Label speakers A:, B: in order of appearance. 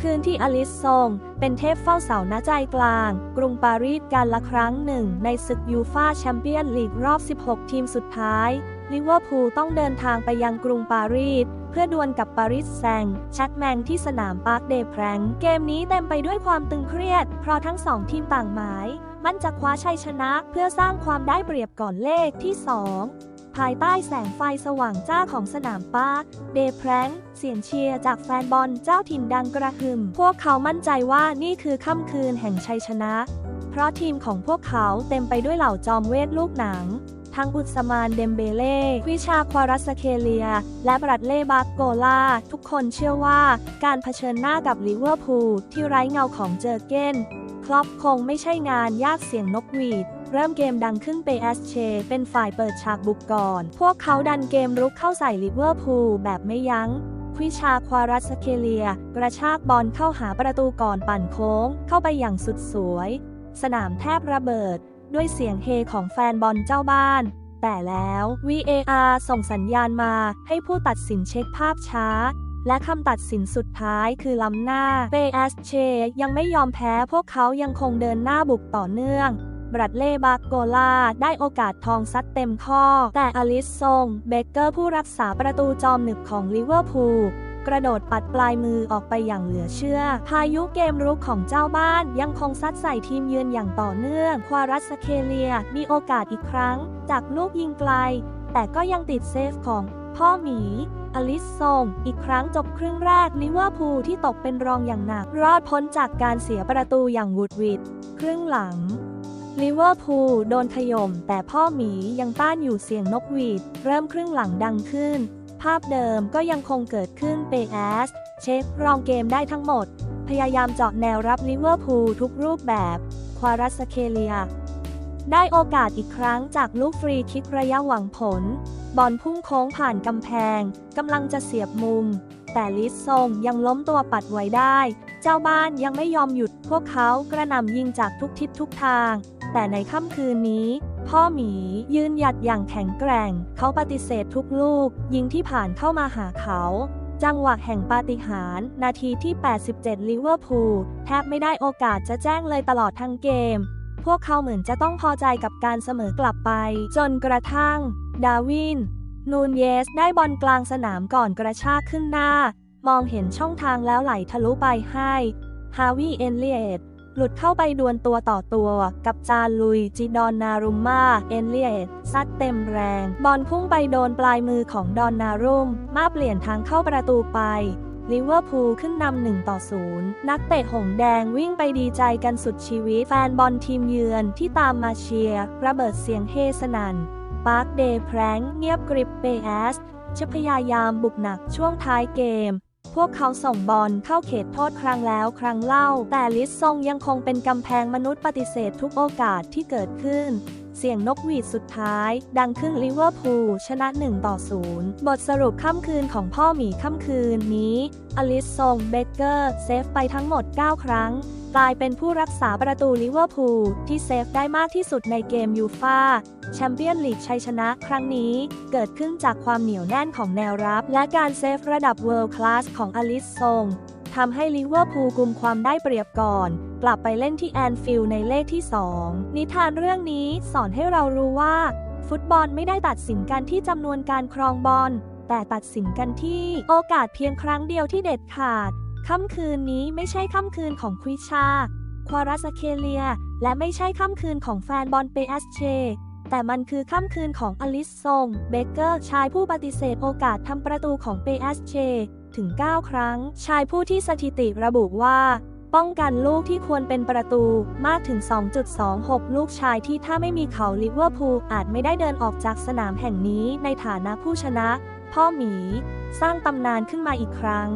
A: คืนที่อลิสทรงเป็นเทพเฝ้าเสาณใจกลาง กรุงปารีสกันละครั้งหนึ่ง ในศึกยูฟาแชมเปี้ยนลีกรอบ 16 ทีมสุดท้าย ลิเวอร์พูลต้องเดินทางไปยังกรุงปารีส เพื่อดวลกับปารีสแซงต์แชกแมงที่สนามปาร์คเดแพรงเกมนี้เต็มไปด้วยความตึงเครียด เพราะทั้งสองทีมต่างหมาย มันจะคว้าชัยชนะเพื่อสร้างความได้เปรียบก่อนเลขที่ 2 ภายใต้แสงไฟสว่างจ้าของสนามปาร์เดแพรงเสียงเชียร์จากแฟนบอลเจ้าถิ่นดังกระหึ่ม พวกเขามั่นใจว่านี่คือค่ำคืนแห่งชัยชนะ เพราะทีมของพวกเขาเต็มไปด้วยเหล่าจอมเวทลูกหนัง ทั้งอุตสมานเดมเบเล่วิชาควารัสเคเลีย และบรัดเล่บาโกลาทุกคนเชื่อว่าการเผชิญหน้ากับลิเวอร์พูลที่ไร้เงาของเจอเกนคลอปคงไม่ใช่งานยากเสียงนกหวีด เริ่มเกมดังขึ้นเปเอสเชเป็นฝ่ายเปิดฉากบุกก่อน พวกเขาดันเกมรุกเข้าใส่ลิเวอร์พูลแบบไม่ยัง้งควิชาควารัสเคเลีย กระชากบอลเข้าหาประตูก่อนปั่นโค้ง เข้าไปอย่างสุดสวย สนามแทบระเบิด ด้วยเสียงเฮของแฟนบอลเจ้าบ้าน แต่แล้ว VAR ส่งสัญญาณมาให้ผู้ตัดสินเช็คภาพช้า และคำตัดสินสุดท้ายคือล้ำหน้าเปเอสเชยังไม่ยอมแพ้พวกเขายังคงเดินหน้าบุกต่อเนื่อง บรัดเล่บาโกลาได้โอกาสทองซัดเต็มข้อ แต่อลิสซงเบเกอร์ผู้รักษาประตูจอมหนึบของลิเวอร์พูลกระโดดปัดปลายมือออกไปอย่างเหลือเชื่อ พายุเกมรุกของเจ้าบ้านยังคงซัดใส่ทีมเยือนอย่างต่อเนื่อง ควารัสเคเลียมีโอกาสอีกครั้ง จากลูกยิงไกล แต่ก็ยังติดเซฟของพ่อหมีอลิสซงอีกครั้งจบครึ่งแรกลิเวอร์พูลที่ตกเป็นรองอย่างหนัก รอดพ้นจากการเสียประตูอย่างหวุดหวิดครึ่งหลัง ลิเวอร์พูลโดนขย่มแต่พ่อหมียังต้านอยู่เสียงนกหวีด เริ่มครึ่งหลังดังขึ้น ภาพเดิมก็ยังคงเกิดขึ้นเปแอสเช็ครองเกมได้ทั้งหมด พยายามเจาะแนวรับลิเวอร์พูลทุกรูปแบบ ควารัสเคเลีย ได้โอกาสอีกครั้งจากลูกฟรีคิกระยะหวังผล บอลพุ่งโค้งผ่านกำแพงกำลังจะเสียบมุม แต่ลิสซงยังล้มตัวปัดไว้ได้ เจ้าบ้านยังไม่ยอมหยุดพวกเขากระหน่ำยิงจากทุกทิศทุกทาง แต่ในค่ำคืนนี้ พ่อหมียืนหยัดอย่างแข็งแกร่ง เขาปฏิเสธทุกลูก ยิงที่ผ่านเข้ามาหาเขา จังหวะแห่งปาฏิหาริย์นาทีที่ 87 ลิเวอร์พูลแทบไม่ได้โอกาสจะแจ้งเลยตลอดทั้งเกม พวกเขาเหมือนจะต้องพอใจกับการเสมอกลับไป จนกระทั่ง ดาวิน นูนเยสได้บอลกลางสนามก่อนกระชากขึ้นหน้า มองเห็นช่องทางแล้วไหลทะลุไปให้ฮาวิเอนเลียต หลุดเข้าไปดวลตัวต่อตัวกับจาลุยจิดอนนารุมมาเอนเลียตซัดเต็มแรง บอลพุ่งไปโดนปลายมือของดอนนารุม มาเปลี่ยนทางเข้าประตูไปลิเวอร์พูลขึ้นนำหนึ่งต่อศูนย์นักเตะหงแดงวิ่งไปดีใจกันสุดชีวิต แฟนบอลทีมเยือนที่ตามมาเชียร์ระเบิดเสียงเฮสนันปาร์คเดย์แพรงเงียบกริบเปแอสจะพยายามบุกหนักช่วงท้ายเกม วกเขาส่งบอลเข้าเขตโทษครั้งแล้วครั้งเล่า แต่ลิสซงยังคงเป็นกำแพงมนุษย์ปฏิเสธทุกโอกาสที่เกิดขึ้นเสียงนกหวีดสุดท้าย ดังขึ้นลิเวอร์พูลชนะ 1 ต่อ 0 บทสรุปค่ำคืนของพ่อหมีค่ำคืนนี้ อลิสซงเบเกอร์เซฟไปทั้งหมด 9 ครั้ง กลายเป็นผู้รักษาประตูลิเวอร์พูลที่เซฟได้มากที่สุดในเกมยูฟา แชมเปี้ยนลีกชัยชนะครั้งนี้เกิดขึ้นจากความเหนียวแน่นของแนวรับ และการเซฟระดับเวิลด์คลาสของอลิสซงทำให้ลิเวอร์พูลกุมความได้เปรียบก่อน กลับไปเล่นที่แอนฟิลด์ในเลขที่ 2 นิทานเรื่องนี้สอนให้เรารู้ว่า ฟุตบอลไม่ได้ตัดสินกันที่จำนวนการครองบอล แต่ตัดสินกันที่โอกาสเพียงครั้งเดียวที่เด็ดขาดค่ำคืนนี้ไม่ใช่ค่ำคืนของควิชา ควารัสเคเลีย และไม่ใช่ค่ำคืนของแฟนบอลเปเอสเช แต่มันคือค่ำคืนของอลิสซงเบเกอร์ชายผู้ปฏิเสธโอกาสทำประตูของเปเอสเชถึง 9 ครั้ง ชายผู้ที่สถิติระบุว่า ป้องกันลูกที่ควรเป็นประตูมากถึง 2.26 ลูกชายที่ถ้าไม่มีเขาลิเวอร์พูลอาจไม่ได้เดินออกจากสนามแห่งนี้ในฐานะผู้ชนะ พ่อหมี สร้างตำนานขึ้นมาอีกครั้ง